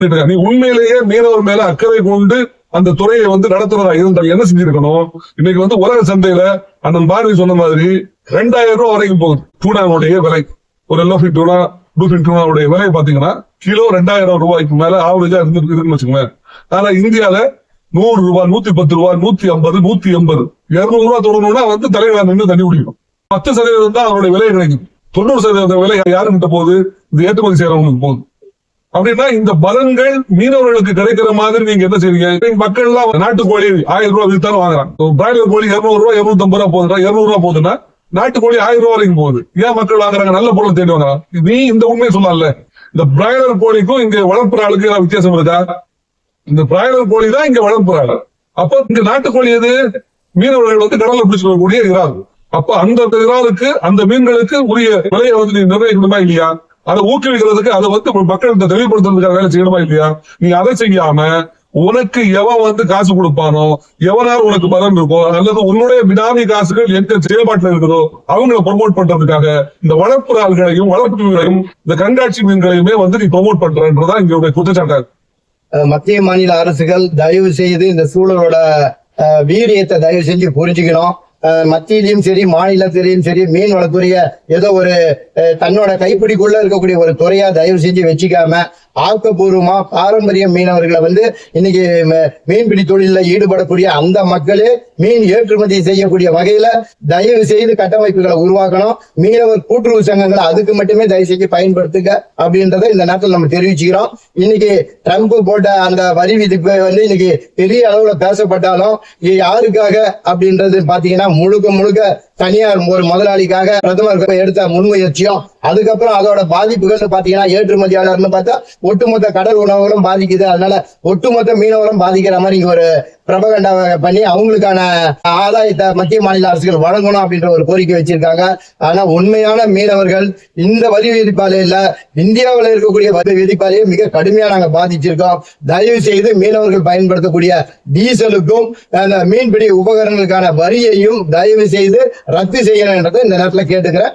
நீ உண்மையிலேயே மீனவர் மேல அக்கறை கொண்டு அந்த துறையை வந்து நடத்துறதா இருந்தால் என்ன செஞ்சிருக்கணும்? இன்னைக்கு வந்து உலக சந்தையில அண்ணன் பாரதி சொன்ன மாதிரி ரெண்டாயிரம் ரூபாய் வரைக்கும் போகுது. டூனாவுடைய விலை. ஒரு எல்லோஃபி டூனா டூஃபின் டூனாவுடைய விலை பாத்தீங்கன்னா கிலோ ரெண்டாயிரம் ரூபாய்க்கு மேல ஆவரேஜா இருந்து இருக்குன்னு வச்சுக்கோங்களேன். ஆனா இந்தியால நூறு ரூபாய் நூத்தி பத்து ரூபாய் நூத்தி ஐம்பது நூத்தி எண்பது இருநூறு ரூபாய் தொடரணும்னா வந்து தலைவர் நின்று தண்ணி குடிக்கணும். பத்து சதவீதம் தான் அவருடைய விலை கிடைக்கும் தொண்ணூறு சதவீத விலை யாருக்கிட்ட போகுது? இது ஏற்றுமதி செய்யறவங்களுக்கு போகுது. அப்படின்னா இந்த பலன்கள் மீனவர்களுக்கு கிடைக்கிற மாதிரி நீங்க என்ன செய்வீங்க? மக்கள் எல்லாம் நாட்டுக்கோழி ஆயிரம் ரூபாய் வித்தாலும் வாங்குறாங்க. பிராய்லர் கோழி இருநூறு ரூபாய் இருநூத்தி ஐம்பது ரூபாய் போகுதுன்னா இருநூறு ரூபாய் போகுதுன்னா நாட்டுக்கோழி ஆயிரம் ரூபாய் வரைக்கும் போகுது. ஏன் மக்கள் வாங்குறாங்க? நல்ல பொருள் தேடி வாங்குறாங்க. நீ இந்த உண்மையை சொல்லல இந்த பிராய்லர் கோழிக்கும் இங்க வளர்ப்புற ஆளுக்கு வித்தியாசம் இருக்கா? இந்த பிராய்லர் கோழி தான் இங்க வளர்ப்புறாங்க அப்ப இங்க நாட்டுக்கோழி எது? மீனவர்கள் வந்து கடல்ல பிடிச்சு வரக்கூடிய இறால். அப்ப அந்த இறாலுக்கு அந்த மீன்களுக்கு உரிய விலையை வந்து நீ நிர்ணயிக்கணுமா இல்லையா? அதை ஊக்குவிக்கிறதுக்கு அதை வந்து மக்கள்கிட்ட தெளிவுபடுத்துறதுக்காக வேலை செய்யணுமா இல்லையா? நீ அதை செய்யாம உனக்கு எவன் வந்து காசு கொடுப்பானோ எவனார் உனக்கு பலன் இருக்கோ அல்லது உன்னுடைய வினாமி காசுகள் எங்க செயல்பாட்டில் இருக்குதோ அவங்கள ப்ரொமோட் பண்றதுக்காக இந்த வளர்ப்பு ஆள்களையும் வளர்ப்பு மீன்களையும் இந்த கண்காட்சி மீன்களையுமே வந்து நீ ப்ரொமோட் பண்றன்றதான் இங்க குற்றச்சாட்டா. மத்திய மாநில அரசுகள் தயவு செய்து இந்த சூழலோட வீரியத்தை தயவு செஞ்சு புரிஞ்சுக்கணும். மத்தியிலையும் சரி மாநிலத்திலையும் சரி மீன் வளத்துறைய ஏதோ ஒரு தன்னோட கைப்பிடிக்குள்ள இருக்கக்கூடிய ஒரு துறையா தயவு செஞ்சு வச்சுக்காம ஆக்கப்பூர்வமா பாரம்பரிய மீனவர்களை வந்து இன்னைக்கு ம- மீன்பிடி தொழிலில் ஈடுபடக்கூடிய அந்த மக்களே மீன் ஏற்றுமதி செய்யக்கூடிய வகையில தயவு செய்து கட்டமைப்புகளை உருவாக்கணும். மீனவர் கூட்டுறவு சங்கங்களை அதுக்கு மட்டுமே தயவு செய்து பயன்படுத்துங்க அப்படின்றத இந்த நேரத்தில் நம்ம தெரிவிச்சுக்கிறோம். இன்னைக்கு ட்ரம்ப் போட்ட அந்த வரி விதிப்பு வந்து இன்னைக்கு பெரிய அளவுல பேசப்பட்டாலும் யாருக்காக அப்படின்றது பாத்தீங்கன்னா முழுக்க முழுக்க தனியார் ஒரு முதலாளிக்காக பிரதமர் எடுத்த முன்முயற்சியும் அதுக்கப்புறம் அதோட பாதிப்புகள் பாத்தீங்கன்னா ஏற்றுமதியாளர்னு பார்த்தா ஒட்டுமொத்த கடல் உணவுகளும் பாதிக்குது. அதனால ஒட்டுமொத்த மீனவர்களும் பாதிக்கிற மாதிரி இங்க ஒரு பிரபகண்டா பண்ணி அவங்களுக்கான ஆதாயத்தை மத்திய மாநில அரசுகள் வழங்கணும் அப்படின்ற ஒரு கோரிக்கை வச்சிருக்காங்க. ஆனா உண்மையான மீனவர்கள் இந்த வரி விதிப்பாலையில இந்தியாவில் இருக்கக்கூடிய வரி விதிப்பாலையை மிக கடுமையா நாங்க பாதிச்சிருக்கோம். தயவு செய்து மீனவர்கள் பயன்படுத்தக்கூடிய டீசலுக்கும் அந்த மீன்பிடி உபகரணங்களுக்கான வரியையும் தயவு செய்து ரத்து செய்யணும்ன்றதை இந்த நேரத்துல கேட்டுக்கிறேன்.